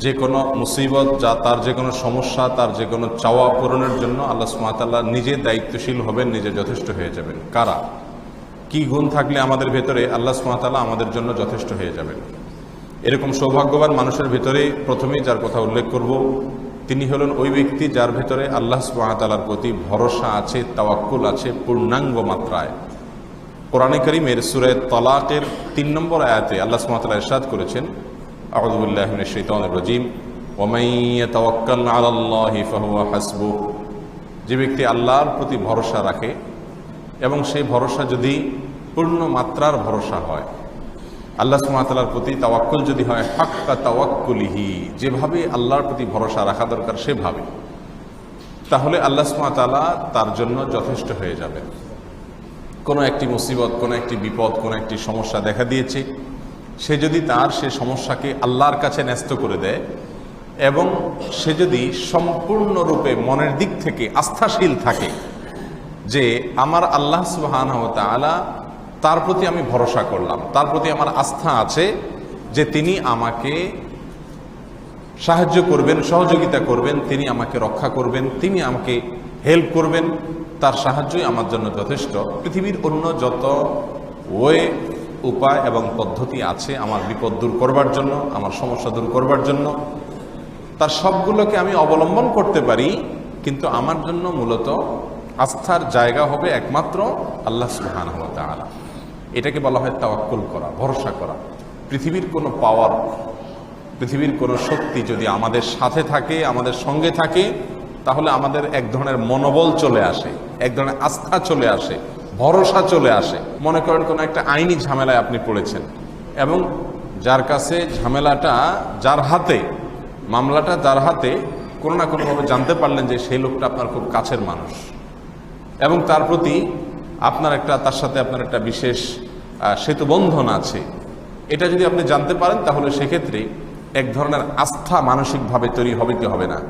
যে কোনো মুসিবত যা তার যে কোনো সমস্যা, তার যে কোনো চাওয়া পূরণের জন্য আল্লাহ সুমাতাল্লাহ নিজে দায়িত্বশীল হবেন, নিজে যথেষ্ট হয়ে যাবেন। কারা? কি গুণ থাকলে আমাদের ভেতরে আল্লাহ সুমাতাল্লাহ আমাদের জন্য যথেষ্ট হয়ে যাবেন? এরকম সৌভাগ্যবান মানুষের ভেতরে প্রথমেই যার কথা উল্লেখ করব, তিনি হলেন ওই ব্যক্তি যার ভেতরে আল্লাহ সুমাতালার প্রতি ভরসা আছে, তাওয়াক্কুল আছে, পূর্ণাঙ্গ মাত্রায়। কোরআনে করিমের সুরে তলাকের তিন নম্বর আয়াতে আল্লাহ সুমাতালা ইরশাদ করেছেন আউযুবিল্লাহি শৈতানির রাজিম। ওয়ামান ইয়াতাওয়াক্কাল আলাল্লাহি ফাহুয়া হাসবুহ। যে ব্যক্তি আল্লাহর প্রতি ভরসা রাখে এবং সেই ভরসা যদি পূর্ণ মাত্রার ভরসা হয়, আল্লাহ সুমাতালার প্রতি তাওয়াক্কুল যদি হয়, হাক্কা তাওয়াক্কুলিহি, যেভাবে আল্লাহর প্রতি ভরসা রাখা দরকার সেভাবে, তাহলে আল্লাহ সুমাতালা তার জন্য যথেষ্ট হয়ে যাবে। কোনো একটি মুসিবত, কোনো একটি বিপদ, কোনো একটি সমস্যা দেখা দিয়েছে। সে যদি তার সে সমস্যাকে আল্লাহর কাছে ন্যস্ত করে দেয় এবং সে যদি সম্পূর্ণরূপে মনের দিক থেকে আস্থাশীল থাকে যে আমার আল্লাহ সুবাহান তালা তার প্রতি আমি ভরসা করলাম, তার প্রতি আমার আস্থা আছে যে তিনি আমাকে সাহায্য করবেন, সহযোগিতা করবেন, তিনি আমাকে রক্ষা করবেন, তিনি আমাকে হেল্প করবেন, তার সাহায্যই আমার জন্য যথেষ্ট। পৃথিবীর অন্য যত ওয়ে উপায় এবং পদ্ধতি আছে আমার বিপদ দূর করবার জন্য, আমার সমস্যা দূর করবার জন্য। তার সবগুলোকে আমি অবলম্বন করতে পারি, কিন্তু আমার জন্য মূলত আস্থার জায়গা হবে একমাত্র আল্লাহ সুহান তাআলা। এটাকে বলা হয় তাওয়াক্কুল করা, ভরসা করা। পৃথিবীর কোনো পাওয়ার, পৃথিবীর কোনো শক্তি যদি আমাদের সাথে থাকে, আমাদের সঙ্গে থাকে, তাহলে আমাদের এক ধরনের মনোবল চলে আসে, এক ধরনের আস্থা চলে আসে। ভরসা চলে আসে। মনে করেন কোনো একটা আইনি ঝামেলায় আপনি পড়েছেন। এবং যার কাছে ঝামেলাটা যার হাতে, মামলাটা যার হাতে, কোনো না কোনোভাবে জানতে পারলেন যে সেই লোকটা আপনার খুব কাছের মানুষ। এবং তার প্রতি আপনার একটা, তার সাথে আপনার একটা বিশেষ সেতুবন্ধন আছে। এটা যদি আপনি জানতে পারেন, তাহলে সেক্ষেত্রে এক ধরনের আস্থা মানসিকভাবে তৈরি হবে কি হবে না।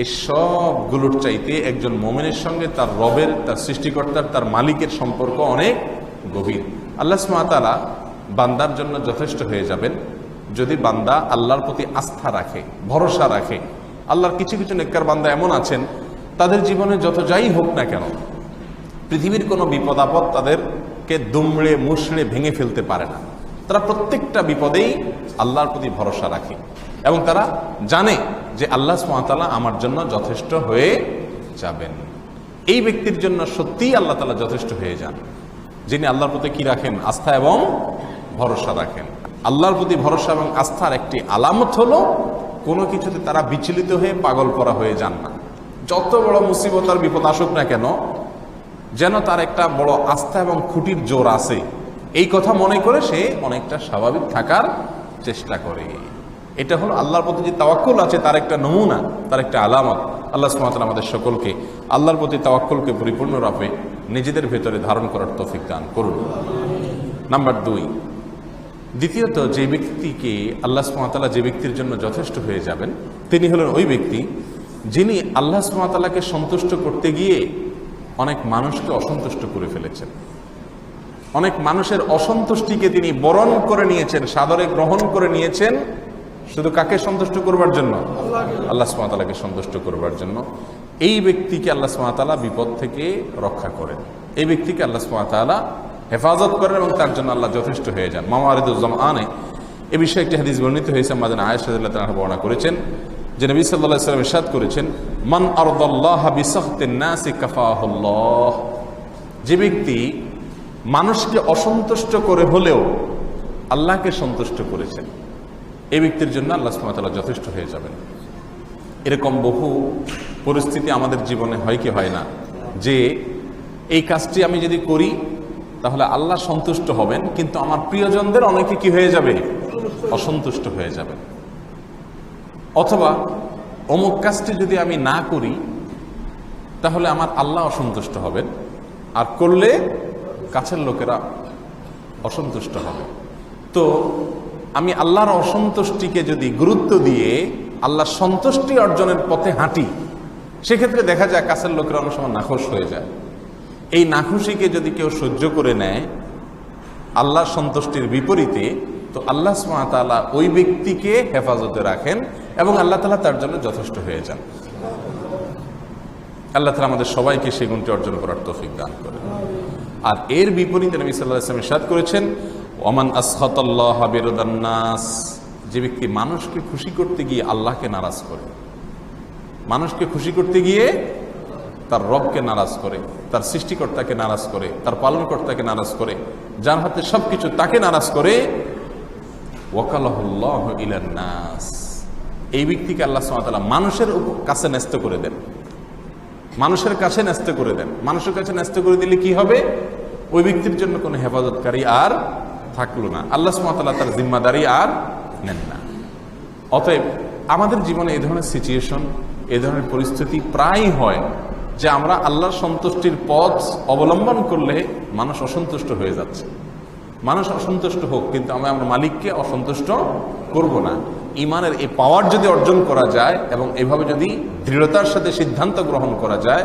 এই সবগুলোর চাইতে একজন মোমেনের সঙ্গে তার রবের, তার সৃষ্টিকর্তার, তার মালিকের সম্পর্ক অনেক গভীর। আল্লাহ সুমাতালা বান্দার জন্য যথেষ্ট হয়ে যাবেন। যদি বান্দা আল্লাহর প্রতি আস্থা রাখে, ভরসা রাখে, আল্লাহর কিছু কিছু নেককার বান্দা এমন আছেন, তাদের জীবনে যত যাই হোক না কেন, পৃথিবীর কোনো বিপদ আপদ তাদেরকে দুমড়ে মুষড়ে ভেঙে ফেলতে পারে না। তারা প্রত্যেকটা বিপদেই আল্লাহর প্রতি ভরসা রাখে। এবং তারা জানে যে আল্লাহ সুমাতালা আমার জন্য যথেষ্ট হয়ে যাবেন। এই ব্যক্তির জন্য সত্যিই আল্লাহ তালা যথেষ্ট হয়ে যান। যিনি আল্লাহর প্রতি কি রাখেন? আস্থা এবং ভরসা রাখেন। আল্লাহর প্রতি ভরসা এবং আস্থার একটি আলামত হলো, কোনো কিছুতে তারা বিচলিত হয়ে পাগল করা হয়ে যান না। যত বড় মুসিবত আর বিপদ আসুক না কেন, যেন তার একটা বড় আস্থা এবং খুঁটির জোর আছে। এই কথা মনে করে সে অনেকটা স্বাভাবিক থাকার চেষ্টা করে। এটা হলো আল্লাহর প্রতি যে তাওয়াক্কুল আছে, তার একটা নমুনা, তার একটা আলামত। আল্লাহ সুমাতাল আমাদের সকলকে আল্লাহর প্রতি তাওয়াক্কুলকে পরিপূর্ণরূপে নিজেদের ভেতরে ধারণ করার তৌফিক দান করুন। নাম্বার দুই, দ্বিতীয়ত যে ব্যক্তিকে আল্লাহ সুমাতালা যে ব্যক্তির জন্য যথেষ্ট হয়ে যাবেন, তিনি হলেন ওই ব্যক্তি যিনি আল্লাহ সুমাতালাকে সন্তুষ্ট করতে গিয়ে অনেক মানুষকে অসন্তুষ্ট করে ফেলেছেন। অনেক মানুষের অসন্তুষ্টিকে তিনি বরণ করে নিয়েছেন, সাদরে গ্রহণ করে নিয়েছেন শুধু কাকে সন্তুষ্ট করবার জন্য? আল্লাহ সুমাতালাকে সন্তুষ্ট করবার জন্য। এই ব্যক্তিকে আল্লাহ সুমাতালা বিপদ থেকে রক্ষা করেন। এই ব্যক্তিকে আল্লাহ সুমাতালা হেফাজত করেন এবং তার জন্য আল্লাহ যথেষ্ট হয়ে যান। মামা আনে এ বিষয়ে একটি হাদিস বর্ণিত হয়েছে মাদান আয়েশাদুল্লাহ তালা বর্ণনা করেছেন, যে নবী সাল্লাহ সাল্লাম ইরশাদ করেছেন, মান আরদাল্লাহ বিসাখতিন নাসি কাফাহুল্লাহ। যে ব্যক্তি মানুষকে অসন্তুষ্ট করে হলেও আল্লাহকে সন্তুষ্ট করেছেন। এই ব্যক্তির জন্য আল্লাহ সুমাতাল্লাহ যথেষ্ট হয়ে যাবেন। এরকম বহু পরিস্থিতি আমাদের জীবনে হয় কি হয় না? যে এই কাজটি আমি যদি করি, তাহলে আল্লাহ সন্তুষ্ট হবেন, কিন্তু আমার প্রিয়জনদের অনেকে কি হয়ে যাবে? অসন্তুষ্ট হয়ে যাবে। অথবা অমুক কাজটি যদি আমি না করি, তাহলে আমার আল্লাহ অসন্তুষ্ট হবেন, আর করলে কাছের লোকেরা অসন্তুষ্ট হবে। তো আমি আল্লাহর অসন্তুষ্টিকে যদি গুরুত্ব দিয়ে আল্লাহর সন্তুষ্টি অর্জনের পথে হাঁটি, সেক্ষেত্রে দেখা যায় কাছের লোকেরা অনেক সময় নাখোশ হয়ে যায়। এই নাখুশিকে যদি কেউ সহ্য করে নেয়, আল্লাহর সন্তুষ্টির বিপরীতে, তো আল্লাহ সুমাতালা ওই ব্যক্তিকে হেফাজতে রাখেন এবং আল্লাহ তালা তার জন্য যথেষ্ট হয়ে যান। আল্লাহ তালা আমাদের সবাইকে সেই গুণটি অর্জন করার তৌফিক দান করেন। আর এর বিপরীতে নবী সাল্লাহ ইসলাম ইরশাদ করেছেন ওমান আসহাতাল্লাহ বেরোদান্নাস যে ব্যক্তি মানুষকে খুশি করতে গিয়ে আল্লাহকে নারাজ করে, মানুষকে খুশি করতে গিয়ে তার রবকে নারাজ করে, তার সৃষ্টিকর্তাকে নারাজ করে, তার পালনকর্তাকে নারাজ করে, যার হাতে সবকিছু তাকে নারাজ করে ইলান্নাস এই ব্যক্তিকে আল্লাহ সুবহানাহু মানুষের কাছে ন্যস্ত করে দেন। মানুষের কাছে ন্যস্ত করে দেন। মানুষের কাছে ন্যস্ত করে দিলে কি হবে? ওই ব্যক্তির জন্য কোনো হেফাজতকারী আর থাকল না। আল্লাহ সুমাতাল্লাহ তার জিম্মাদারি আর নেন না। অতএব আমাদের জীবনে এই ধরনের সিচুয়েশন এই ধরনের পরিস্থিতি প্রায় হয় যে আমরা আল্লাহর সন্তুষ্টির পথ অবলম্বন করলে মানুষ অসন্তুষ্ট হয়ে যাচ্ছে। মানুষ অসন্তুষ্ট হোক, কিন্তু আমরা আমরা মালিককে অসন্তুষ্ট করব না। ইমানের এই পাওয়ার যদি অর্জন করা যায় এবং এভাবে যদি দৃঢ়তার সাথে সিদ্ধান্ত গ্রহণ করা যায়,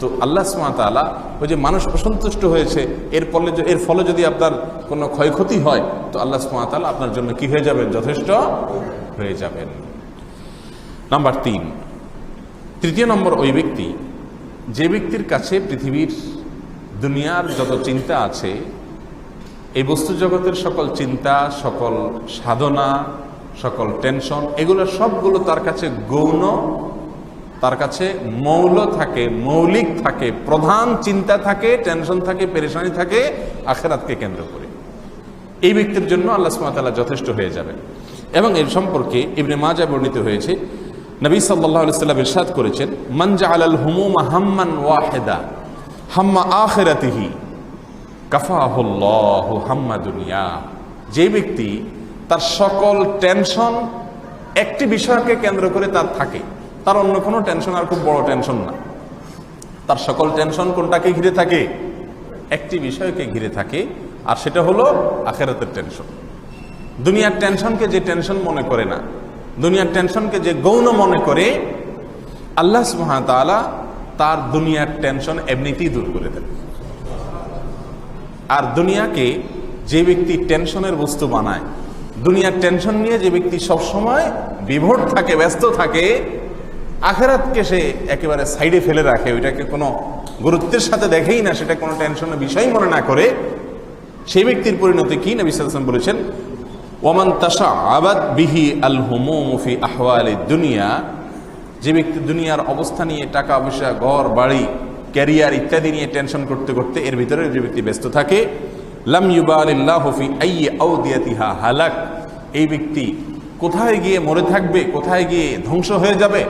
তো আল্লাহ সুমাতালা ওই যে মানুষ অসন্তুষ্ট হয়েছে, এর ফলে এর ফলে যদি আপনার কোনো ক্ষয়ক্ষতি হয়, তো আল্লাহ সুমাতালা আপনার জন্য কি হয়ে যাবেন? যথেষ্ট হয়ে যাবেন। নাম্বার তিন। তৃতীয় নম্বর, ওই ব্যক্তি, যে ব্যক্তির কাছে পৃথিবীর দুনিয়ার যত চিন্তা আছে, এই বস্তু জগতের সকল চিন্তা, সকল সাধনা, সকল টেনশন, এগুলো সবগুলো তার কাছে গৌণ তার কাছে মৌল থাকে, মৌলিক থাকে, প্রধান চিন্তা থাকে, টেনশন থাকে, পেরেশানি থাকে, আখেরাতকে কেন্দ্র করে। এই ব্যক্তির জন্য আল্লাহ সুমাতাল্লাহ যথেষ্ট হয়ে যাবে এবং এর সম্পর্কে ইবনে মাজা বর্ণিত হয়েছে, নবী সাল্লাহ সাল্লাম ইরশাদ করেছেন মঞ্জা আলাল হুমুমা হাম্মান ওয়াহেদা, হাম্মা আখেরাতিহি, কাফাহুল্লাহ হাম্মা দুনিয়া। যে ব্যক্তি তার সকল টেনশন একটি বিষয়কে কেন্দ্র করে তার থাকে। তার অন্য কোনো টেনশন আর খুব বড় টেনশন না। তার সকল টেনশন কোনটাকে ঘিরে থাকে? একটি বিষয়কে ঘিরে থাকে, আর সেটা হলো আখেরাতের টেনশন দুনিয়ার টেনশনকে যে টেনশন মনে করে না, দুনিয়ার টেনশনকে যে গৌণ মনে করে, আল্লাহ সুহামতালা তার দুনিয়ার টেনশন এমনিতেই দূর করে দেন। আর দুনিয়াকে যে ব্যক্তি টেনশনের বস্তু বানায়, দুনিয়ার টেনশন নিয়ে যে ব্যক্তি সবসময় বিভোর থাকে, ব্যস্ত থাকে আখেরাতকে সে একেবারে সাইডে ফেলে রাখে, ওইটাকে কোনো গুরুত্বের সাথে দেখেই না, সেটা কোনো টেনশনের বিষয় মনে না করে। সেই ব্যক্তির পরিণতি কি? নবী সাল্লাম বলেছেন ওমান তাসা আবাদ বিহি আল হুমুফি আহওয়ালি দুনিয়া যে ব্যক্তি দুনিয়ার অবস্থা নিয়ে টাকা পয়সা, ঘর, বাড়ি, ক্যারিয়ার ইত্যাদি নিয়ে টেনশন করতে করতে এর ভিতরে যে ব্যক্তি ব্যস্ত থাকে, লাম ইউবালিল্লাহফি আইয়ে আউদিয়াতিহা হালাক এই ব্যক্তি কোথায় গিয়ে মরে থাকবে, কোথায় গিয়ে ধ্বংস হয়ে যাবে?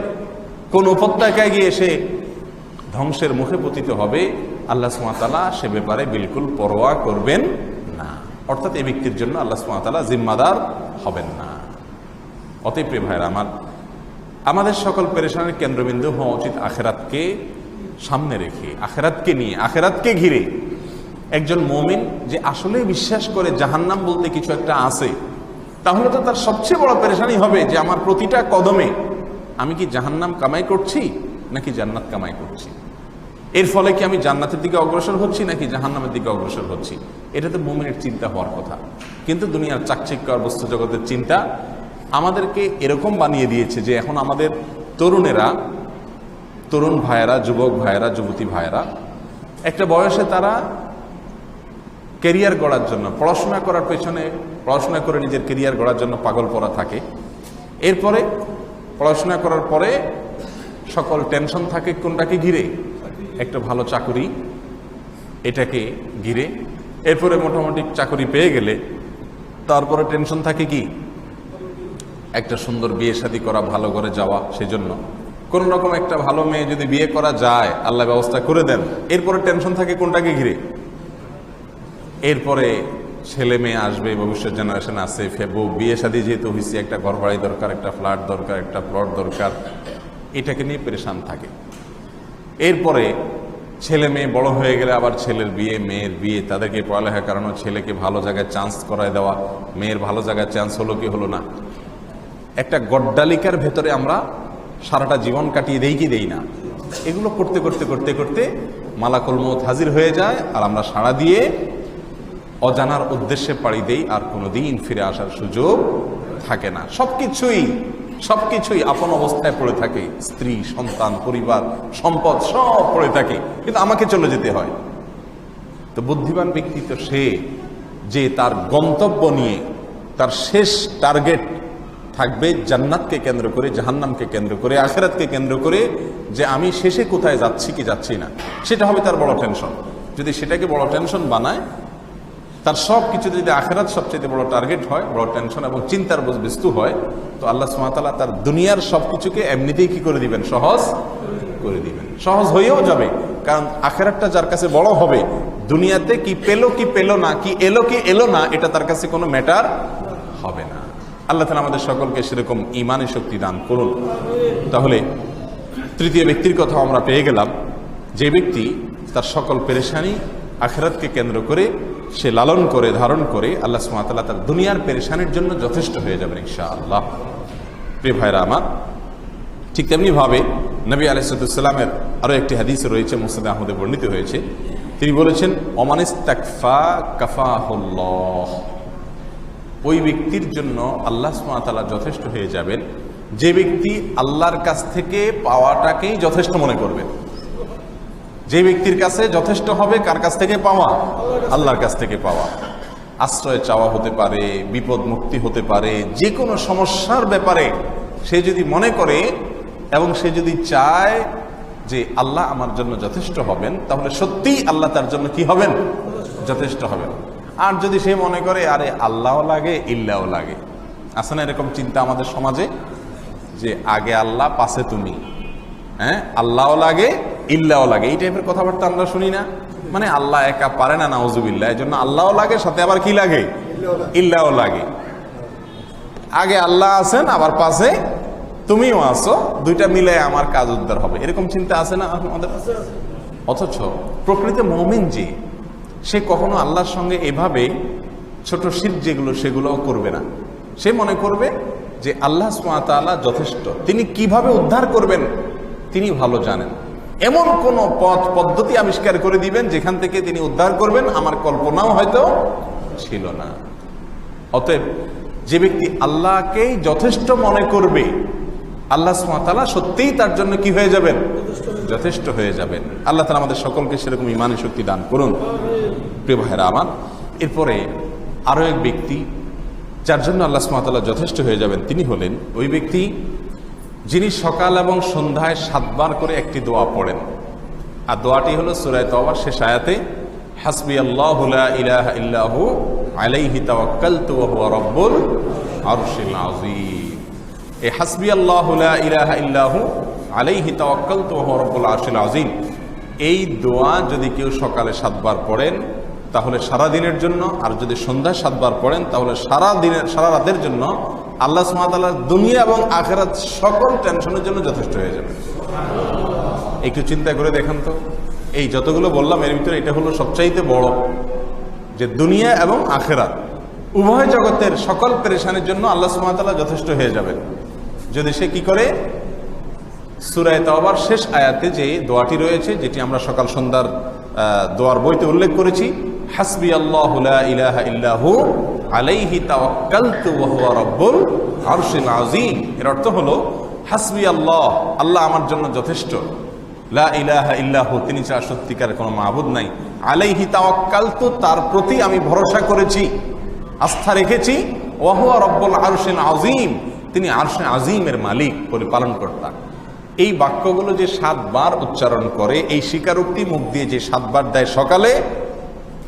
কোন উপত্যকায় গিয়ে সে ধ্বংসের মুখে পতিত হবে, আল্লাহ সুমাতালা সে ব্যাপারে বিলকুল পরোয়া করবেন না। অর্থাৎ এই ব্যক্তির জন্য আল্লাহ সুমাতালা জিম্মাদার হবেন না। অতএব প্রিয় ভাইয়ের আমার, আমাদের সকল পেরেশানের কেন্দ্রবিন্দু হওয়া উচিত আখেরাতকে সামনে রেখে, আখেরাতকে নিয়ে, আখেরাতকে ঘিরে। একজন মমিন যে আসলে বিশ্বাস করে জাহান্নাম বলতে কিছু একটা আছে, তাহলে তো তার সবচেয়ে বড় পেরেশানি হবে যে আমার প্রতিটা কদমে আমি কি জাহান্নাম কামাই করছি নাকি জান্নাত কামাই করছি? এর ফলে কি আমি জান্নাতের দিকে অগ্রসর হচ্ছি নাকি জাহান্নামের দিকে অগ্রসর হচ্ছি? এটা তো মোমিনের চিন্তা হওয়ার কথা। কিন্তু দুনিয়ার চাকচিক্য আর বস্তু জগতের চিন্তা আমাদেরকে এরকম বানিয়ে দিয়েছে যে এখন আমাদের তরুণেরা, তরুণ ভাইয়েরা, যুবক ভাইয়েরা, যুবতী ভাইয়েরা, একটা বয়সে তারা কেরিয়ার গড়ার জন্য, পড়াশোনা করার পেছনে, পড়াশোনা করে নিজের কেরিয়ার গড়ার জন্য পাগল পড়া থাকে। এরপরে পড়াশোনা করার পরে সকল টেনশন থাকে কোনটাকে ঘিরে? একটা ভালো চাকুরি, এটাকে ঘিরে। এরপরে মোটামুটি চাকরি পেয়ে গেলে তারপরে টেনশন থাকে কি? একটা সুন্দর বিয়ে শাদী করা, ভালো করে যাওয়া, সেজন্য। কোন রকম একটা ভালো মেয়ে যদি বিয়ে করা যায়, আল্লাহ ব্যবস্থা করে দেন। এরপরে টেনশন থাকে কোনটাকে ঘিরে? এরপরে ছেলে মেয়ে আসবে, ভবিষ্যৎ জেনারেশন আছে বউ বিয়ে শাদী যেহেতু হয়েছে একটা ঘর দরকার, একটা ফ্ল্যাট দরকার, একটা প্লট দরকার, এটাকে নিয়ে পরেশান থাকে। এরপরে ছেলে মেয়ে বড় হয়ে গেলে আবার ছেলের বিয়ে, মেয়ের বিয়ে, তাদেরকে পড়ালেখা কারণ ছেলেকে ভালো জায়গায় চান্স করায় দেওয়া, মেয়ের ভালো জায়গায় চান্স হলো কি হলো না? একটা গড্ডালিকার ভেতরে আমরা সারাটা জীবন কাটিয়ে দেই কি দেই না? এগুলো করতে করতে করতে করতে মালাকুল মত হাজির হয়ে যায়, আর আমরা সাড়া দিয়ে অজানার উদ্দেশ্যে পাড়ি দেই আর কোনোদিন ফিরে আসার সুযোগ থাকে না। সবকিছুই সবকিছুই আপন অবস্থায় পড়ে থাকে। স্ত্রী, সন্তান, পরিবার, সম্পদ সব পড়ে থাকে। কিন্তু আমাকে চলে যেতে হয়। তো বুদ্ধিমান ব্যক্তি তো সে যে তার গন্তব্য নিয়ে তার শেষ টার্গেট থাকবে জান্নাতকে কেন্দ্র করে, জাহান্নামকে কেন্দ্র করে, আখেরাতকে কেন্দ্র করে যে আমি শেষে কোথায় যাচ্ছি কি যাচ্ছি না। সেটা হবে তার বড় টেনশন যদি সেটাকে বড় টেনশন বানায় তার সব কিছু যদি আখেরাত সবচেয়ে বড় টার্গেট হয়, বড় টেনশন এবং চিন্তার বস্তু হয়, তো আল্লাহ সুমাতাল্লাহ তার দুনিয়ার সব কিছুকে এমনিতেই কি করে দিবেন? সহজ করে দিবেন। সহজ হয়েও যাবে, কারণ আখেরাতটা যার কাছে বড় হবে, দুনিয়াতে কি পেল কি পেল না, কি এলো কি এলো না, এটা তার কাছে কোনো ম্যাটার হবে না। আল্লাহ তালা আমাদের সকলকে সেরকম ইমানের শক্তি দান করুন। তাহলে তৃতীয় ব্যক্তির কথা আমরা পেয়ে গেলাম। যে ব্যক্তি তার সকল পেরেশানি আখেরাতকে কেন্দ্র করে সে লালন করে, ধারণ করে আল্লাহ সুমাতাল্লাহ তার দুনিয়ার পেরেশানির জন্য যথেষ্ট হয়ে যাবেন ইনশা আল্লাহ প্রিয় ভাইরা আমার, ঠিক তেমনিভাবে নবী আলাইসালামের আরও একটি হাদিস রয়েছে মুসাদ আহমদে বর্ণিত হয়েছে। তিনি বলেছেন অমানিস্তাকফা কাফাহুল্লাহ। ওই ব্যক্তির জন্য আল্লাহ সুমাতালা যথেষ্ট হয়ে যাবেন। যে ব্যক্তি আল্লাহর কাছ থেকে পাওয়াটাকেই যথেষ্ট মনে করবেন যে ব্যক্তির কাছে যথেষ্ট হবে, কার কাছ থেকে পাওয়া? আল্লাহর কাছ থেকে পাওয়া। আশ্রয় চাওয়া হতে পারে, বিপদ মুক্তি হতে পারে যে কোনো সমস্যার ব্যাপারে সে যদি মনে করে এবং সে যদি চায় যে আল্লাহ আমার জন্য যথেষ্ট হবেন, তাহলে সত্যিই আল্লাহ তার জন্য কি হবেন? যথেষ্ট হবেন। আর যদি সে মনে করে, আরে আল্লাহও লাগে ইল্লাও লাগে। না এরকম চিন্তা আমাদের সমাজে? যে আগে আল্লাহ পাশে তুমি। হ্যাঁ? আল্লাহও লাগে ইল্লাও লাগে। এই টাইপের কথাবার্তা আমরা শুনি না। মানে আল্লাহ একা পারে না, নাউজুবিল্লাহ। এই জন্য আল্লাহও লাগে, সাথে আবার কি লাগে? ইল্লাও লাগে। আগে আল্লাহ আছেন, আবার পাশে তুমিও আছো। দুইটা মিলে আমার কাজ উদ্ধার হবে। এরকম চিন্তা আছে না আমাদের? অথচ প্রকৃত মমিন যে, সে কখনো আল্লাহর সঙ্গে এভাবে ছোট শির যেগুলো, সেগুলোও করবে না। সে মনে করবে যে আল্লাহ সুমাতাল্লাহ যথেষ্ট। তিনি কীভাবে উদ্ধার করবেন, তিনি ভালো জানেন। এমন কোন পথ, পদ্ধতি আবিষ্কার করে দিবেন যেখান থেকে তিনি উদ্ধার করবেন, আমার কল্পনাও হয়তো ছিল না। অতএব যে ব্যক্তি আল্লাহকেই যথেষ্ট মনে করবে, আল্লাহ সুমাতালা সত্যিই তার জন্য কি হয়ে যাবেন? যথেষ্ট হয়ে যাবেন। আল্লাহ তালা আমাদের সকলকে সেরকম ইমানের শক্তি দান করুন। প্রিয় ভাইরা আমার, এরপরে আরও এক ব্যক্তি, যার জন্য আল্লাহ সুমাতাল্লাহ যথেষ্ট হয়ে যাবেন, তিনি হলেন ওই ব্যক্তি যিনি সকাল এবং সন্ধ্যায় সাতবার করে একটি দোয়া পড়েন। আর দোয়াটি হলো সুরায় তওবার শেষ আয়াতে, হাসবি আল্লাহ ইলাহা ইল্লাহু আলাইহি তাওয়াক্কালতু ওয়া হুয়া রব্বুল আরশিল আযীম। এই হাসবি আল্লাহ ইল্লাহু আলাইহি তাওয়াক্কালতু ওয়া হুয়া রব্বুল আরশিল আযীম। এই দোয়া যদি কেউ সকালে সাতবার পড়েন, তাহলে সারা দিনের জন্য, আর যদি সন্ধ্যায় সাতবার পড়েন, তাহলে সারা দিনের, সারা রাতের জন্য আল্লাহ সুমাতাল্লাহ দুনিয়া এবং আখেরাত সকল টেনশনের জন্য যথেষ্ট হয়ে যাবে। একটু চিন্তা করে দেখেন তো, এই যতগুলো বললাম, এর ভিতরে এটা হলো সবচাইতে বড় যে দুনিয়া এবং আখেরাত, উভয় জগতের সকল পেরেশানের জন্য আল্লাহ সুমাতাল্লাহ যথেষ্ট হয়ে যাবেন। যদি সে কি করে? সুরায় তাওবার শেষ আয়াতে যে দোয়াটি রয়েছে, যেটি আমরা সকাল সন্ধ্যার দোয়ার বইতে উল্লেখ করেছি, হাসবি আল্লাহ ইলাহা ইল্লাহু আলাইহি তাওয়াক্কালতু ওয়া হুয়া রব্বুল আরশিল আযীম। এর অর্থ হলো, হাসবি আল্লাহ আল্লাহ আমার জন্য যথেষ্ট। লা ইলাহা ইল্লাহু, তিনি ছাড়া সত্যিকারের কোনো মাহবুদ নাই। আলাইহি তাওয়াক্কালতু, তার প্রতি আমি ভরসা করেছি, আস্থা রেখেছি। ওয়াহুয়া রব্বুল আরশিল আযীম, তিনি আরশে আজিমের মালিক পরিপালন কর্তা এই বাক্যগুলো যে সাতবার উচ্চারণ করে, এই স্বীকারোক্তি মুখ দিয়ে যে সাতবার দেয় সকালে,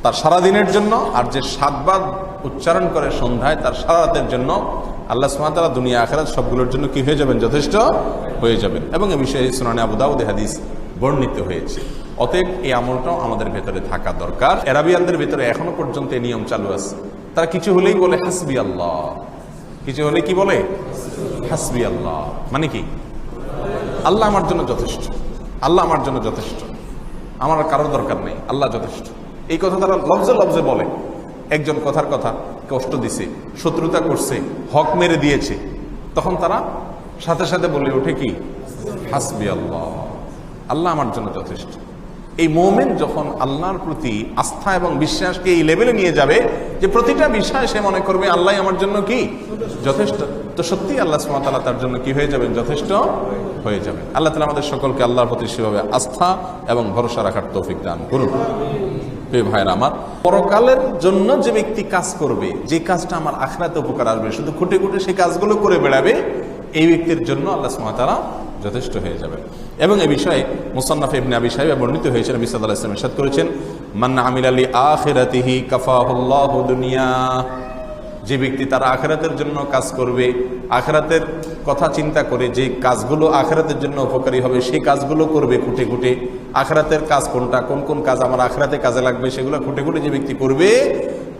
তার সারাদিনের জন্য, আর যে সাতবার উচ্চারণ করে সন্ধ্যায় তার সারা রাতের জন্য, আল্লাহ সুমাতারা দুনিয়া আখেরাত সবগুলোর জন্য কি হয়ে যাবেন? যথেষ্ট হয়ে যাবেন। এবং এ বিষয়ে সোনানি আবুদাউদ হাদিস বর্ণিত হয়েছে। অতএব এই আমলটাও আমাদের ভেতরে থাকা দরকার। এরাবিয়ানদের ভেতরে এখনও পর্যন্ত এই নিয়ম চালু আছে। তারা কিছু হলেই বলে হাসবি আল্লাহ। কিছু হলে কি বলে? হাসবি আল্লাহ। মানে কি? আল্লাহ আমার জন্য যথেষ্ট। আল্লাহ আমার জন্য যথেষ্ট। আমার কারোর দরকার নেই। আল্লাহ যথেষ্ট। এই কথা তারা লফজে লফজে বলে। একজন কথার কথা, কষ্ট দিছে, শত্রুতা করছে, হক মেরে দিয়েছে। তখন তারা সাথে সাথে বলে ওঠে কি? হাসবি আল্লাহ। আল্লাহ আমার জন্য যথেষ্ট। এই মোমেন যখন আল্লাহর প্রতি আস্থা এবং বিশ্বাসকে এই লেভেলে নিয়ে যাবে যে প্রতিটা বিষয় সে মনে করবে আল্লাহ আমার জন্য কি? যথেষ্ট। তো সত্যি আল্লাহ সুমাতাল্লাহ তার জন্য কি হয়ে যাবেন? যথেষ্ট হয়ে যাবে আল্লাহ তালা আমাদের সকলকে আল্লাহর প্রতি সেভাবে আস্থা এবং ভরসা রাখার তৌফিক দান করুন। ভাইয়ের আমার, পরকালের জন্য যে ব্যক্তি কাজ করবে, যে কাজটা আমার আখরাতে উপকার আসবে, শুধু খুঁটে খুঁটে সেই কাজগুলো করে বেড়াবে, এই ব্যক্তির জন্য আল্লাহ সুমাতারা যথেষ্ট হয়ে যাবে এবং এই বিষয়ে মুসান্নাফ ইবনে আবি সাহেব বর্ণিত হয়েছেন সাল্লাল্লাহু আলাইহি ওয়াসাল্লাম ইরশাদ করেছেন মান্না আমিল আলী আখিরাতিহি কাফাহুল্লাহু দুনিয়া। যে ব্যক্তি তার আখেরাতের জন্য কাজ করবে, আখেরাতের কথা চিন্তা করে যে কাজগুলো আখেরাতের জন্য উপকারী হবে, সেই কাজগুলো করবে খুঁটে খুঁটে। আখেরাতের কাজ কোনটা? কোন কোন কাজ আমার আখরাতে কাজে লাগবে? সেগুলো খুঁটে খুঁটে যে ব্যক্তি করবে,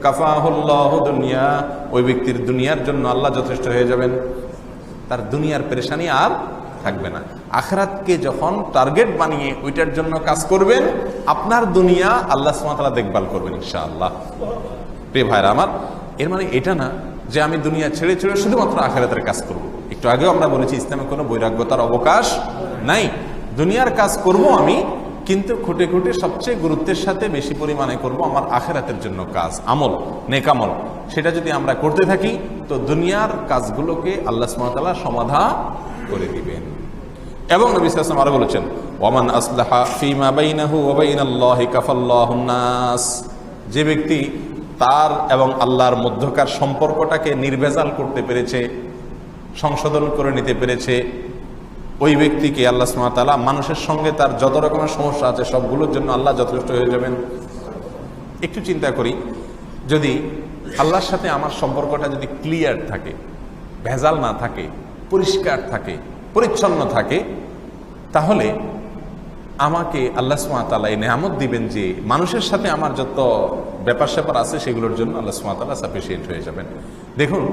কাফাহুল্লাহ দুনিয়া, ওই ব্যক্তির দুনিয়ার জন্য আল্লাহ যথেষ্ট হয়ে যাবেন। তার দুনিয়ার পেরেশানি আর থাকবে না। আখরাতকে যখন টার্গেট বানিয়ে ওইটার জন্য কাজ করবেন, আপনার দুনিয়া আল্লাহ সুমাতালা দেখভাল করবেন ইনশাআল্লাহ। প্রিয় ভাইরা আমার, এর মানে এটা না যে আমি দুনিয়া ছেড়ে ছেড়ে শুধুমাত্র আখেরাতের কাজ করব। একটু আগেও আমরা বলেছি, ইসলামে কোনো বৈরাগ্যতার অবকাশ নাই। দুনিয়ার কাজ করব আমি কিন্তু খুঁটে খুঁটে সবচেয়ে গুরুত্বের সাথে বেশি পরিমাণে করব আমার আখেরাতের জন্য কাজ, আমল নেকামল সেটা যদি আমরা করতে থাকি, তো দুনিয়ার কাজগুলোকে আল্লাহ সুমতাল্লাহ সমাধা করে দিবেন। এবং সাল্লাল্লাহু আরও বলেছেন, ওয়ামান আসলাহা যে ব্যক্তি তার এবং আল্লাহর মধ্যকার সম্পর্কটাকে নির্ভেজাল করতে পেরেছে, সংশোধন করে নিতে পেরেছে ওই ব্যক্তিকে আল্লাহ সুমাতালা মানুষের সঙ্গে তার যত রকমের সমস্যা আছে সবগুলোর জন্য আল্লাহ যথেষ্ট হয়ে যাবেন। একটু চিন্তা করি, যদি আল্লাহর সাথে আমার সম্পর্কটা যদি ক্লিয়ার থাকে, ভেজাল না থাকে, পরিষ্কার থাকে, পরিচ্ছন্ন থাকে, তাহলে আমাকে আল্লাহ সুমাতালা এই নেহামত দিবেন যে মানুষের সাথে আমার যত ব্যাপার স্যাপার আছে সেগুলোর জন্য আল্লাহ সুমাতালা সাফিসিয়েন্ট হয়ে যাবেন। দেখুন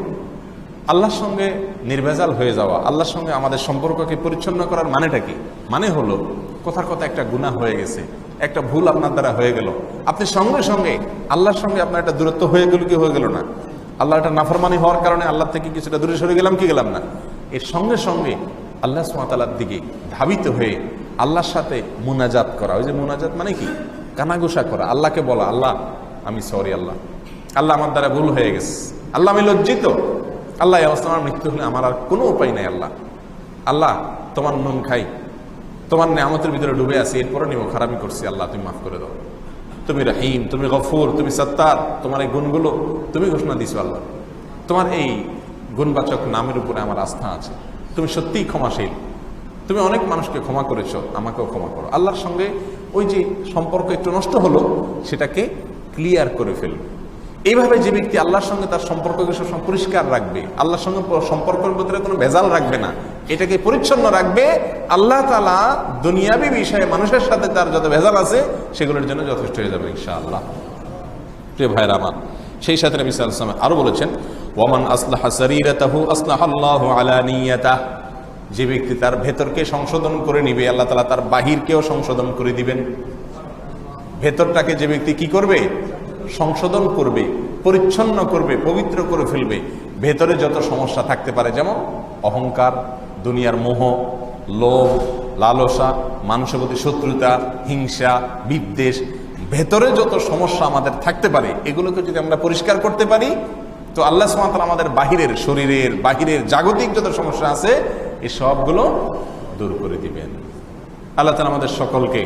আল্লাহর সঙ্গে নির্ভেজাল হয়ে যাওয়া, আল্লাহর সঙ্গে আমাদের সম্পর্ককে পরিচ্ছন্ন করার মানেটা কি? মানে হলো, কথার কথা একটা গুণা হয়ে গেছে, একটা ভুল আপনার দ্বারা হয়ে গেল। আপনি সঙ্গে সঙ্গে আল্লাহর সঙ্গে আপনার একটা দূরত্ব হয়ে গেল কি হয়ে গেল না? আল্লাহ একটা নাফরমানি হওয়ার কারণে আল্লাহ থেকে কিছুটা দূরে সরে গেলাম কি গেলাম না? এর সঙ্গে সঙ্গে আল্লাহ সুমাতালার দিকে ধাবিত হয়ে আল্লাহর সাথে মুনাজাত করা। ওই যে মুনাজাত মানে কি? কানাঘোষা করা। আল্লাহকে বলা, আল্লাহ, আমি সরি আল্লাহ। আল্লাহ আমার দ্বারা ভুল হয়ে গেছে। আল্লাহ আমি লজ্জিত। আল্লাহ আমার মৃত্যু হলে আমার আর কোনো উপায় নাই, আল্লাহ। আল্লাহ, তোমার নুন খাই। তোমার নেয়ামতের ভিতরে ডুবে আছি, এরপরও নিব, খারাপই করছি, আল্লাহ, তুমি মাফ করে দাও। তুমি রাহিম, তুমি গফুর, তুমি সত্তার, তোমার এই গুণগুলো তুমি ঘোষণা দিছো, আল্লাহ। তোমার এই গুণবাচক নামের উপরে আমার আস্থা আছে। তুমি সত্যিই ক্ষমাশীল। তুমি অনেক মানুষকে ক্ষমা করেছ, আমাকেও ক্ষমা করো। আল্লাহর সঙ্গে ওই যে সম্পর্ক একটু নষ্ট হলো, সেটাকে ক্লিয়ার করে ফেলবে এইভাবে যে ব্যক্তি আল্লাহর সঙ্গে তার সম্পর্ককে সবসময় পরিষ্কার রাখবে, আল্লাহর সঙ্গে সম্পর্কের ভিতরে কোনো ভেজাল রাখবে না, এটাকে পরিচ্ছন্ন রাখবে, আল্লাহ তালা দুনিয়াবি বিষয়ে মানুষের সাথে তার যত ভেজাল আছে, সেগুলোর জন্য যথেষ্ট হয়ে যাবে ইনশাআল্লাহ। প্রিয় ভাইরা আমার, সেই সাথে নবী ওয়াসাল্লাম আরও বলেছেন, ওয়ামান আসলাহা সারিরাতাহু আসলাহাল্লাহু আলা নিয়াতাহ। যে ব্যক্তি তার ভেতরকে সংশোধন করে নিবে, আল্লাহ তালা তার বাহিরকেও সংশোধন করে দিবেন। ভেতরটাকে যে ব্যক্তি কি করবে? সংশোধন করবে, পরিচ্ছন্ন করবে, পবিত্র করে ফেলবে, ভেতরে যত সমস্যা থাকতে পারে, যেমন অহংকার, দুনিয়ার মোহ, লোভ, লালসা, মানুষের প্রতি শত্রুতা, হিংসা, বিদ্বেষ, ভেতরে যত সমস্যা আমাদের থাকতে পারে, এগুলোকে যদি আমরা পরিষ্কার করতে পারি, তো আল্লাহ সুমাতাল আমাদের বাহিরের, শরীরের, বাহিরের জাগতিক যত সমস্যা আছে এই সবগুলো দূর করে দিবেন। আল্লাহ তালা আমাদের সকলকে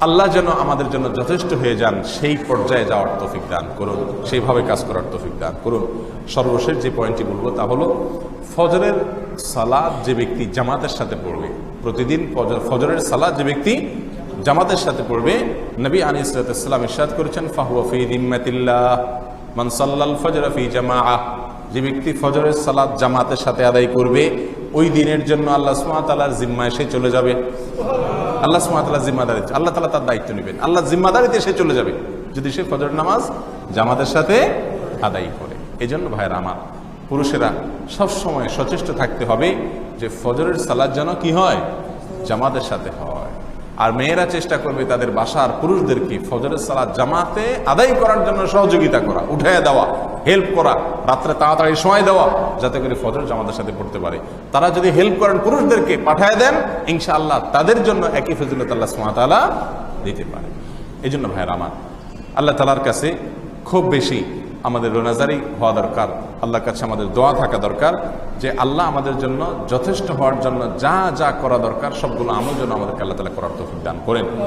আল্লাহ যেন আমাদের জন্য যথেষ্ট হয়ে যান, সেই পর্যায়ে যাওয়ার তৌফিক দান করুন। সেইভাবে কাজ করার তৌফিক দান করুন। সর্বশেষ যে পয়েন্টটি বলব তা হলো, ফজরের সালাদ যে ব্যক্তি জামাতের সাথে পড়বে, প্রতিদিন ফজর- ফজরের সালাদ যে ব্যক্তি জামাতের সাথে পড়বে, নবী আলী ইসলাতাম ইরশাদ করেছেন, ফাহুয়া ফি দিম্মাতিল্লাহ মান সাল্লাল ফজর ফি জামাআহ। যে ব্যক্তি ফজরের সালাদ জামাতের সাথে আদায় করবে, ওই দিনের জন্য আল্লাহ সুমাতালার জিম্মায় সে চলে যাবে। আল্লাহ সুমাতাল্লাহ জিম্মাদারি আল্লাহ তালা তার দায়িত্ব নেবেন। আল্লাহ জিম্মাদারিতে সে চলে যাবে। যদি সে ফজর নামাজ জামাতের সাথে আদায় করে। এই জন্য ভাইয়েরা আমার, পুরুষেরা সব সময় সচেষ্ট থাকতে হবে যে ফজরের সালাদ যেন কি হয়? জামাতের সাথে হয়। আর মেয়েরা চেষ্টা করবে তাদের বাসার পুরুষদেরকে ফজরের সালাদ জামাতে আদায় করার জন্য সহযোগিতা করা, উঠাইয়া দেওয়া। হেল্প করা, রাত্রে তাড়াতাড়ি সময় দেওয়া, যাতে করে ফজর জামাতের সাথে পড়তে পারে। তারা যদি হেল্প করেন পুরুষদেরকে পাঠায় দেন, ইনশাআল্লাহ তাদের জন্য একই ফজিলত আল্লাহ সুমাতালা দিতে পারে। এই জন্য ভাইয়ের আমার, আল্লাহ তালার কাছে খুব বেশি আমাদের রোনাজারি হওয়া দরকার, আল্লাহর কাছে আমাদের দোয়া থাকা দরকার, যে আল্লাহ আমাদের জন্য যথেষ্ট হওয়ার জন্য যা যা করা দরকার, সবগুলো আমল জন্য আমাদেরকে আল্লাহ তালা করার তৌফিক দান করেন।